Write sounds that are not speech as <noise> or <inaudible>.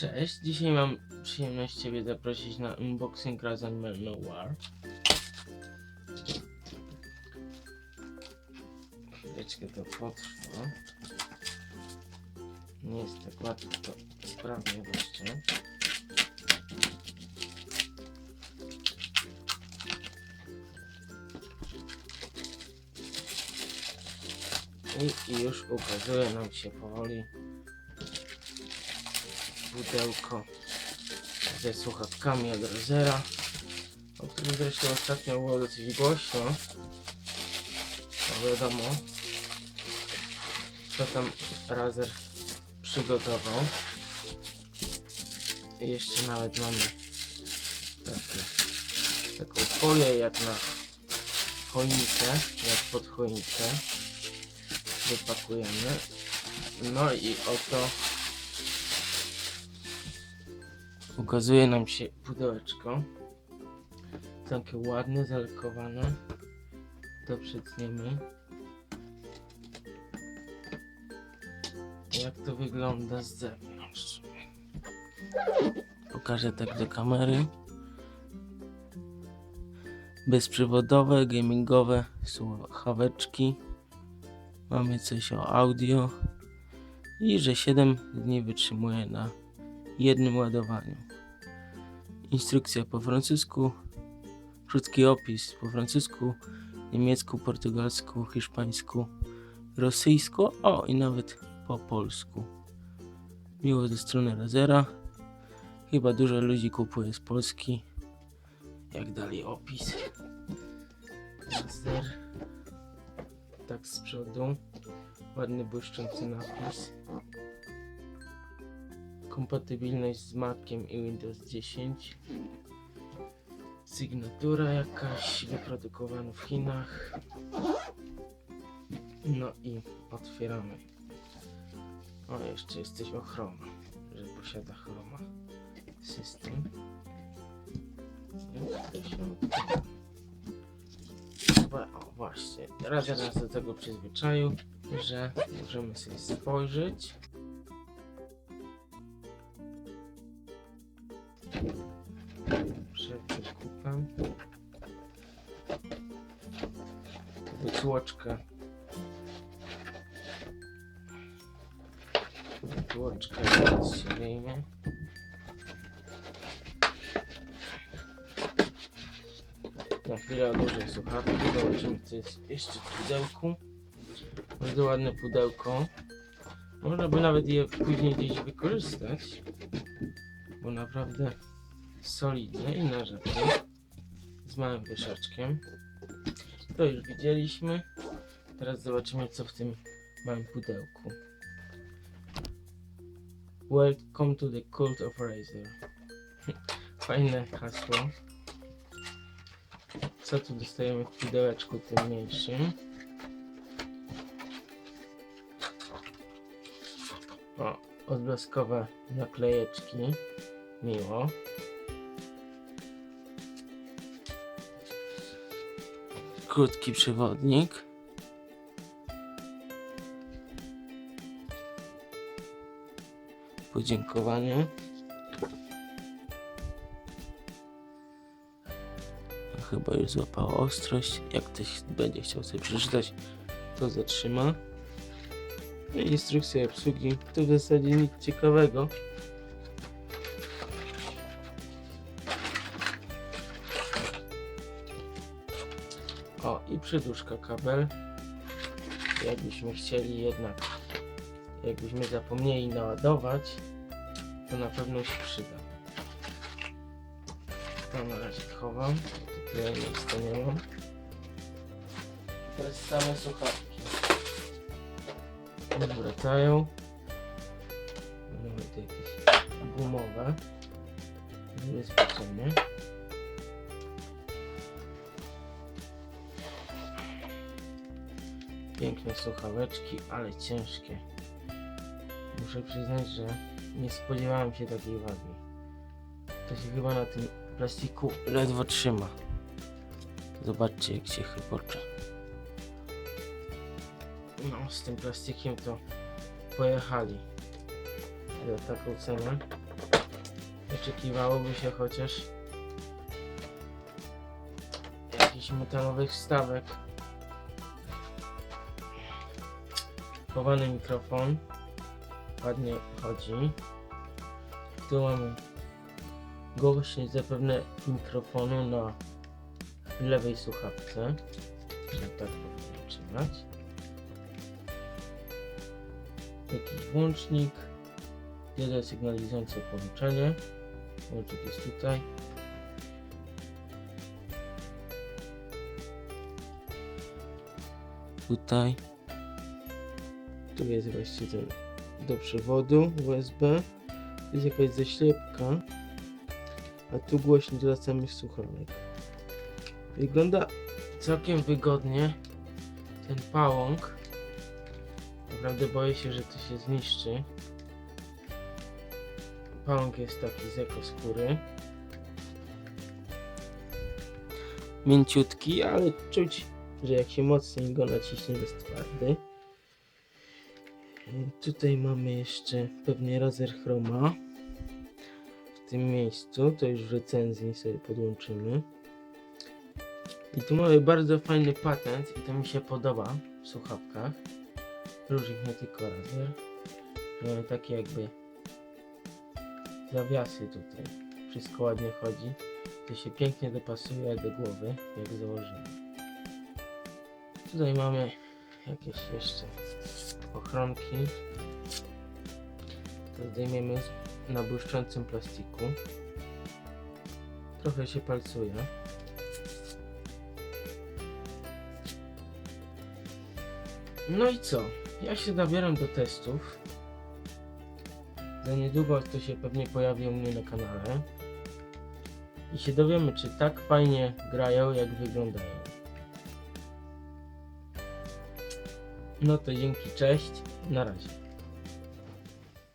Cześć, dzisiaj mam przyjemność Ciebie zaprosić na unboxing razem War. Chwileczkę to potrwa. Nie jest tak łatwo to sprawnie jeszcze. I, I już ukazuje nam się powoli pudełko ze słuchawkami od Rozera, o którym zresztą ostatnio było dosyć głośno. No wiadomo, co tam Razer przygotował. I jeszcze nawet mamy takie, taką folię jak na choinkę, jak pod choinkę. Wypakujemy. No i oto ukazuje nam się pudełeczko. Takie ładne, zalkowane. To przytniemy. Jak to wygląda z zewnątrz. Pokażę tak do kamery. Bezprzewodowe, gamingowe słuchaweczki. Mamy coś o audio. I że 7 dni wytrzymuje na jednym ładowaniu. Instrukcja po francusku, krótki opis po francusku, niemiecku, portugalsku, hiszpańsku, rosyjsku, o i nawet po polsku. Miło ze strony Razera. Chyba dużo ludzi kupuje z Polski. Jak dalej opis. Razer. Tak z przodu. Ładny błyszczący napis kompatybilność z Maciem i Windows 10. Sygnatura jakaś wyprodukowana w Chinach. No i otwieramy. O, jeszcze jesteś o Chroma, że posiada Chroma system. O, właśnie. Raz nas do tego przyzwyczaił, że możemy sobie spojrzeć. Przed zakupem. Teraz się wyjmie. Na chwilę odłożę słuchawki, zobaczymy co jest jeszcze w pudełku. Bardzo ładne pudełko. Można by nawet je później gdzieś wykorzystać. Bo naprawdę solidne i narzędzie z małym wieszaczkiem. To już widzieliśmy. Teraz zobaczymy co w tym małym pudełku. Welcome to the cult of Razer. <laughs> Fajne hasło. Co tu dostajemy w pudełeczku tym mniejszym? O, odblaskowe naklejeczki. Miło. Krótki przewodnik. Podziękowanie. Chyba już złapało ostrość. Jak ktoś będzie chciał sobie przeczytać, to zatrzyma. Instrukcja obsługi. To w zasadzie nic ciekawego. O, i przyduszka kabel. Jakbyśmy chcieli jednak, jakbyśmy zapomnieli naładować, to na pewno się przyda. To na razie chowam. Tutaj nie mam. Teraz same słuchawki. Wracają. Mamy tu jakieś gumowe. Zabezpieczenie. Piękne słuchaweczki, ale ciężkie. Muszę przyznać, że nie spodziewałem się takiej wagi. To się chyba na tym plastiku ledwo trzyma. Zobaczcie jak się chybocze. No, z tym plastikiem to pojechali. Za taką cenę. Oczekiwałoby się chociaż jakichś metalowych wstawek. Chowany mikrofon. Ładnie chodzi. Tu mamy głośność zapewne mikrofonu na lewej słuchawce. Tak powinien trzymać. Jakiś włącznik. Jeden sygnalizujący połączenie. Włącznik jest tutaj. Tutaj. Tu jest właśnie ten do przewodu USB. Tu jest jakaś zaślepka. A tu głośnik dla samych słuchawek. Wygląda całkiem wygodnie ten pałąk. Naprawdę boję się, że to się zniszczy. Pałąk jest taki z ekoskóry. Mięciutki, ale czuć, że jak się mocniej go naciśnie, jest twardy. Tutaj mamy jeszcze pewnie laser chroma. W tym miejscu, to już w recenzji sobie podłączymy. I tu mamy bardzo fajny patent i to mi się podoba w słuchawkach. Różnych, nie tylko laser. Mamy takie jakby zawiasy tutaj. Wszystko ładnie chodzi. To się pięknie dopasuje do głowy, jak założymy. Tutaj mamy jakieś jeszcze ochronki. To zdejmiemy na błyszczącym plastiku. Trochę się palcuje. No i co? Ja się zabieram do testów. Za niedługo to się pewnie pojawi u mnie na kanale. I się dowiemy, czy tak fajnie grają, jak wyglądają. No to dzięki, cześć, na razie.